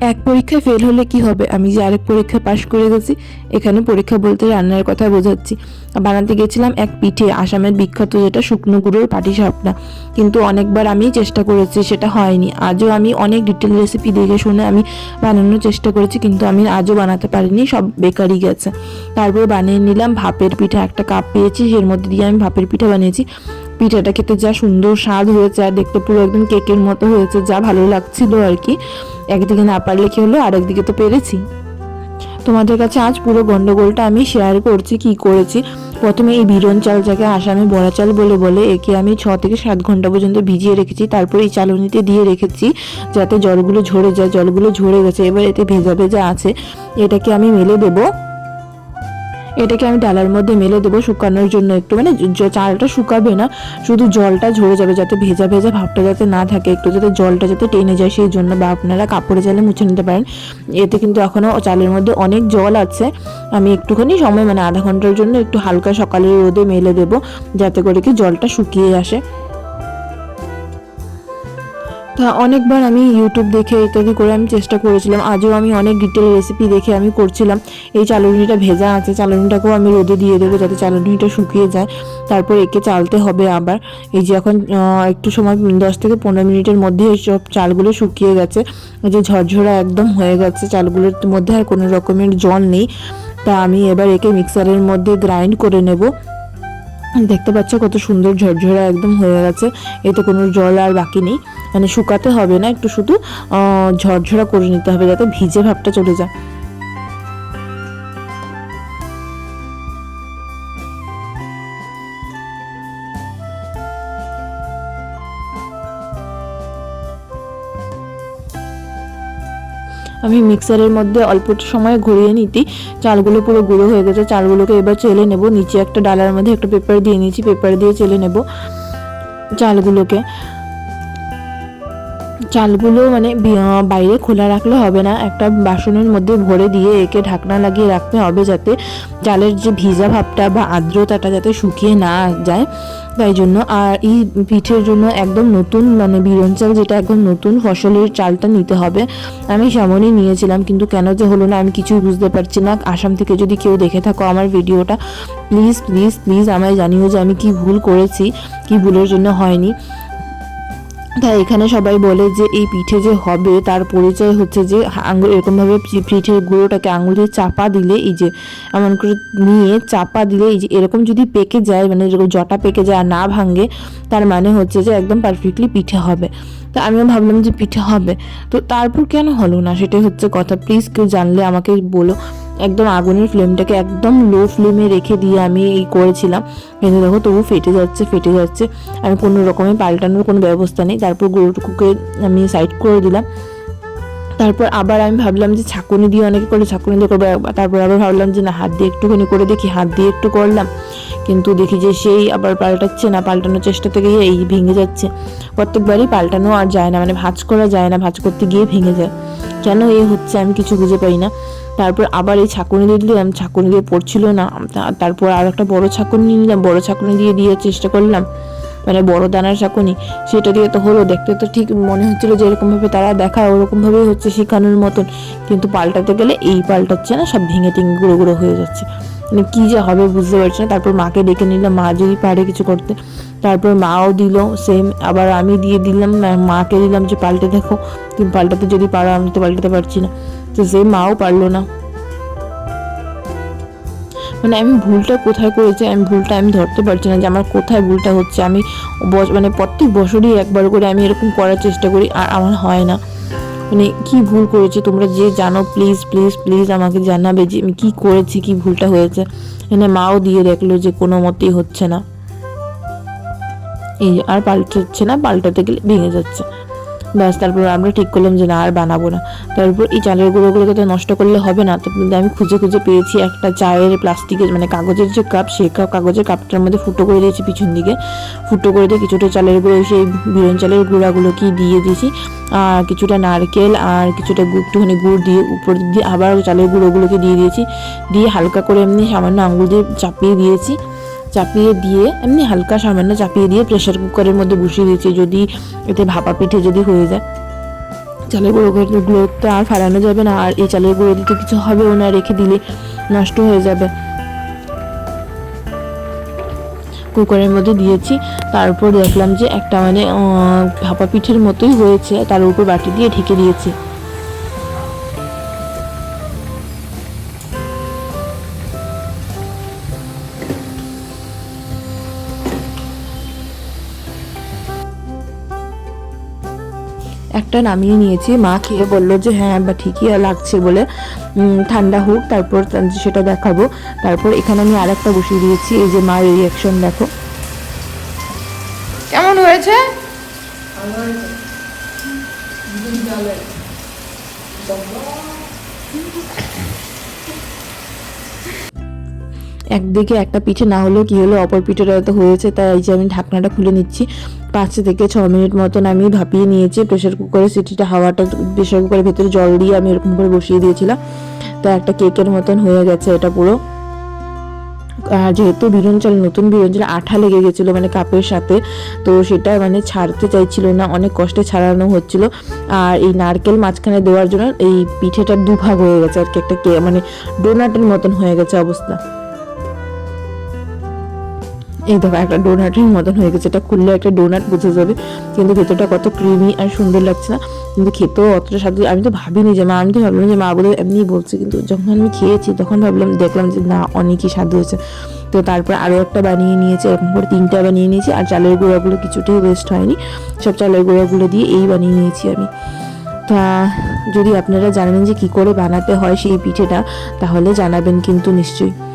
এক পরীক্ষায় ফেল হলে কি হবে? আমি যে আরেক পরীক্ষা পাশ করে গেছি, এখানে পরীক্ষা বলতে রান্নার কথা বোঝাচ্ছি। বানাতে গেছিলাম এক পিঠে আসামের বিখ্যাত যেটা শুকনো গুঁড়োর পাটি সাপটা। কিন্তু অনেকবার আমি চেষ্টা করেছি, সেটা হয়নি। আজও আমি অনেক ডিটেল রেসিপি দেখে শুনে আমি বানানোর চেষ্টা করেছি, কিন্তু আমি আজও বানাতে পারিনি, সব বেকারই গেছে। তারপর বানিয়ে নিলাম ভাপের পিঠা, একটা কাপ পেয়েছি, এর মধ্যে দিয়ে আমি ভাপের পিঠা বানিয়েছি। পিঠাটা খেতে যা সুন্দর স্বাদ হয়েছে, আর দেখতে পুরো একদম কেকের মতো হয়েছে, যা ভালো লাগছিল আর কি। একদিকে না পারলে কি হলো? আরেকদিকে তো পেরেছি। তোমাদের কাছে আজ পুরো গন্ডগোলটা আমি শেয়ার করছি, কি করেছি? প্রথমে এই বিরন চাল যাকে আসামে বড়া চাল বলে বলে, একে আমি ছ থেকে সাত ঘণ্টা পর্যন্ত ভিজিয়ে রেখেছি, তারপর এই চালনিতে দিয়ে রেখেছি, যাতে জলগুলো ঝরে যায়, জলগুলো ঝরে গেছে, এবার এতে ভেজা ভেজা আছে। এটাকে আমি মেলে দেবো। এটাকে আমি ডালার মধ্যে মেলে দেবো শুকানোর জন্য একটু। মানে চালটা শুকাবে না, শুধু জলটা ঝরে যাবে যাতে ভেজা ভেজা ভাবটা যাতে না থাকে, একটু যাতে জলটা যাতে টেনে যায়, সেই জন্য বা আপনারা কাপড়ে জালে মুছে নিতে পারেন। এতে কিন্তু এখনও চালের মধ্যে অনেক জল আছে। আমি একটুখানি সময় মানে আধা ঘণ্টার জন্য একটু হালকা সকালের রোদে মেলে দেবো, যাতে করে কি জলটা শুকিয়ে আসে। তা অনেকবার আমি ইউটিউব দেখে ইত্যাদি করে আমি চেষ্টা করেছিলাম। আজও আমি অনেক ডিটেল রেসিপি দেখে আমি করছিলাম। এই চালুনিটা ভেজা আছে চালুনিটাকেও আমি রোদে দিয়ে দেবো যাতে চালুনিটা শুকিয়ে যায়। তারপর একে চালতে হবে আবার। এই যে এখন একটু সময়, দশ থেকে পনেরো মিনিটের মধ্যে সব চালগুলো শুকিয়ে গেছে। যে ঝরঝরা একদম হয়ে গেছে চালগুলোর মধ্যে আর কোনো রকমের জল নেই। তা আমি এবার একে মিক্সারের মধ্যে গ্রাইন্ড করে নেব। দেখতে পাচ্ছ কত সুন্দর ঝরঝরা একদম হয়ে গেছে। এতে কোনো জল আর বাকি নেই। মানে শুকাতে হবে না, একটু শুধু ঝরঝরা করে নিতে হবে যাতে ভিজে ভাবটা চলে যায়। আমি মিক্সারের মধ্যে অল্প সময় ঘুরিয়ে নিতি। চালগুলো পুরো গুঁড়ো হয়ে গেছে। চালগুলোকে এবার চেলে নেব। নিচে একটা ডালার মধ্যে একটা পেপার দিয়ে নিয়েছি। পেপার দিয়ে চেলে নেব চালগুলোকে। চালগুলো মানে বাইরে খোলা রাখলে হবে না। একটা বাসনের মধ্যে ভরে দিয়ে একে ঢাকনা লাগিয়ে রাখতে হবে যাতে চালের যে ভিজা ভাবটা বা আর্দ্রতাটা যাতে শুকিয়ে না যায়। তাই জন্য আর এই পিঠের জন্য একদম নতুন মানে বিরন চাল যেটা একদম নতুন ফসলের চালটা নিতে হবে। আমি সেমনই নিয়েছিলাম, কিন্তু কেন যে হলো না আমি কিছুই বুঝতে পারছি না। আসাম থেকে যদি কেউ দেখে থাকো আমার ভিডিওটা, প্লিজ প্লিজ প্লিজ আমায় জানিও যে আমি কি ভুল করেছি, কি ভুলের জন্য হয়নি। তাই এখানে সবাই বলে যে এই পিঠে যে হবে, তার পরিচয় হচ্ছে যে আঙুল এরকমভাবে পিঠের গুঁড়োটাকে আঙুল দিয়ে চাপা দিলে এই যে, এমন করে নিয়ে চাপা দিলে এই যে, এরকম যদি পেকে যায় মানে এরকম জটা পেকে যায় আর না ভাঙে, তার মানে হচ্ছে যে একদম পারফেক্টলি পিঠে হবে। তা আমিও ভাবলাম যে পিঠে হবে। তো তারপর কেন হলো না? সেটাই হচ্ছে কথা। প্লিজ কেউ জানলে আমাকে বলো। একদম আগুনের ফ্লেমটাকে একদম লো ফ্লেমে রেখে দিয়ে আমি এই করেছিলাম। কিন্তু দেখো তবু ফেটে যাচ্ছে ফেটে যাচ্ছে। আমি কোনো রকমে পাল্টানোর কোনো ব্যবস্থা নেই। তারপর গরুটুকুকে আমি সাইড করে দিলাম। তারপর আবার আমি ভাবলাম যে ছাকুনি দিয়ে অনেকে করে ছাকুনি দিয়ে করব তারপর আবার ভাবলাম যে না, হাত দিয়ে একটুখানি করে দেখি, হাত দিয়ে একটু করলাম। কিন্তু দেখি যে সেই আবার পাল্টাচ্ছে না, পাল্টানোর চেষ্টা থেকে এই ভেঙে যাচ্ছে। প্রত্যেকবারই পাল্টানো আর যায় না মানে ভাঁজ করা যায় না, ভাঁজ করতে গিয়ে ভেঙে যায়। কেন এ হচ্ছে আমি কিছু বুঝে পাই না। তারপর আবার এই ছাকুনি দিয়ে দিলাম ছাকুনি দিয়ে পড়ছিল না। তারপর আর একটা বড় ছাকুনি নিলাম, বড় ছাকুনি দিয়ে দিয়ে চেষ্টা করলাম। মানে বড় দানার চাকুনি সেটা দিয়ে তো হলো, দেখতে তো ঠিক মনে হচ্ছিল যে এরকমভাবে তারা দেখায় ওরকমভাবেই হচ্ছে শেখানোর মতন। কিন্তু পাল্টাতে গেলে এই পাল্টাচ্ছে না, সব ভেঙে টেঙে গুঁড়ো গুঁড়ো হয়ে যাচ্ছে। মানে কী যে হবে বুঝতে পারছি না। তারপর মাকে ডেকে নিলাম, মা যদি পারে কিছু করতে। তারপর মাও দিল সেম আবার আমি দিয়ে দিলাম মাকে দিলাম যে পাল্টে দেখো। তুমি পাল্টাতে যদি পারো, আমি তো পাল্টাতে পারছি না। তো সে মাও পারল না। মানে আমি ভুলটা কোথায় করেছি, আমি ভুলটা আমি ধরতে পারছি না যে আমার কোথায় ভুলটা হচ্ছে। আমি মানে প্রত্যেক বছরই একবার করে আমি এরকম করার চেষ্টা করি, আর আমার হয় না। মানে কি ভুল করেছি তোমরা যে জানো প্লিজ প্লিজ প্লিজ আমাকে জানাবে যে আমি কী করেছি, কি ভুলটা হয়েছে। এনে মাও দিয়ে দেখল যে কোনো মতেই হচ্ছে না। এই যে আর পাল্টাচ্ছে না, পাল্টাতে গেলে ভেঙে যাচ্ছে। ব্যাস, তারপর আমরা ঠিক করলাম যে না, আর বানাবো না। তারপর এই চালের গুঁড়োগুলোকে তো নষ্ট করলে হবে না। তো আমি খুঁজে খুঁজে পেয়েছি একটা চায়ের প্লাস্টিকের মানে কাগজের যে কাপ সেই কাপ কাগজের কাপটার মধ্যে ফুটো করে দিয়েছি পিছন দিকে। ফুটো করে দিয়ে কিছুটা চালের গুঁড়ো, সেই বিরন চালের গুঁড়াগুলোকে দিয়ে দিয়েছি। আর কিছুটা নারকেল আর কিছুটা একটুখানি গুড় দিয়ে উপর দিয়ে আবার চালের গুঁড়োগুলোকে দিয়ে দিয়েছি। দিয়ে হালকা করে এমনি সামান্য আঙুল দিয়ে চাপিয়ে দিয়েছি। চাপিয়ে দিয়ে, এমনি হালকা সামান্য চাপিয়ে দিয়ে প্রেশার কুকারের মধ্যে বসিয়ে দিয়েছি যদি এতে ভাপা পিঠে যদি হয়ে যায়। চালের গুঁড়োগুলো তো আর ফালানো যাবে না, আর এই চালের গুঁড়ো দিতে কিছু হবেও না, রেখে দিলে নষ্ট হয়ে যাবে। কুকারের মধ্যে দিয়েছি, তারপর দেখলাম যে একটা মানে ভাপা পিঠের মতোই হয়েছে, তার উপর বাটি দিয়ে ঢেকে দিয়েছি। একটা নামিয়ে নিয়েছি। মা খেয়ে বলল যে হ্যাঁ বা ঠিকই লাগছে বলে উম, ঠান্ডা হোক তারপর সেটা দেখাবো। তারপর এখানে আমি আর একটা বসিয়ে দিয়েছি। এই যে মার রিয়াকশন দেখো। কেমন হয়েছে। একদিকে একটা পিঠে না হলেও কী হলো, অপর পিঠেটা তো হয়েছে, তাই এই যে আমি ঢাকনাটা খুলে নিচ্ছি। পাঁচ থেকে ছ মিনিট মতন আমি ভাপিয়ে নিয়েছি প্রেশার কুকারে সিটিটা হাওয়াটা প্রেশার কুকারের ভেতরে জল দিয়ে আমি এরকম করে বসিয়ে দিয়েছিলাম। তা একটা কেকের মতন হয়ে গেছে এটা পুরো। আর যেহেতু বিরন চাল, নতুন বিরন চাল আঠা লেগে গেছিল মানে কাপের সাথে, তো সেটা মানে ছাড়তে চাইছিল না, অনেক কষ্টে ছাড়ানো হচ্ছিল। আর এই নারকেল মাঝখানে দেওয়ার জন্য এই পিঠেটা দুভাগ হয়ে গেছে, আর কি একটা কে মানে ডোনাটের মতন হয়ে গেছে অবস্থা। এই দেখো, একটা ডোনাটের মতন হয়ে গেছে। এটা খুললে একটা ডোনাট বোঝা যাবে। কিন্তু ভেতরটা কত ক্রিমি আর সুন্দর লাগছে না। কিন্তু খেতেও অতটা স্বাদ আমি তো ভাবিনি যে মা, আমি তো ভাবলাম যে মা বলে এমনি বলছে। কিন্তু যখন আমি খেয়েছি, তখন ভাবলাম, দেখলাম যে না, অনেকই স্বাদ হয়েছে। তো তারপর আরও একটা বানিয়ে নিয়েছি, এরকম করে তিনটা বানিয়ে নিয়েছি। আর চালের গুঁড়াগুলো কিছুটাই ওয়েস্ট হয়নি। সব চালের গুঁড়াগুলো দিয়ে এই বানিয়ে নিয়েছি আমি। তা যদি আপনারা জানেন যে কি করে বানাতে হয় সেই পিঠেটা, তাহলে জানাবেন কিন্তু নিশ্চয়ই।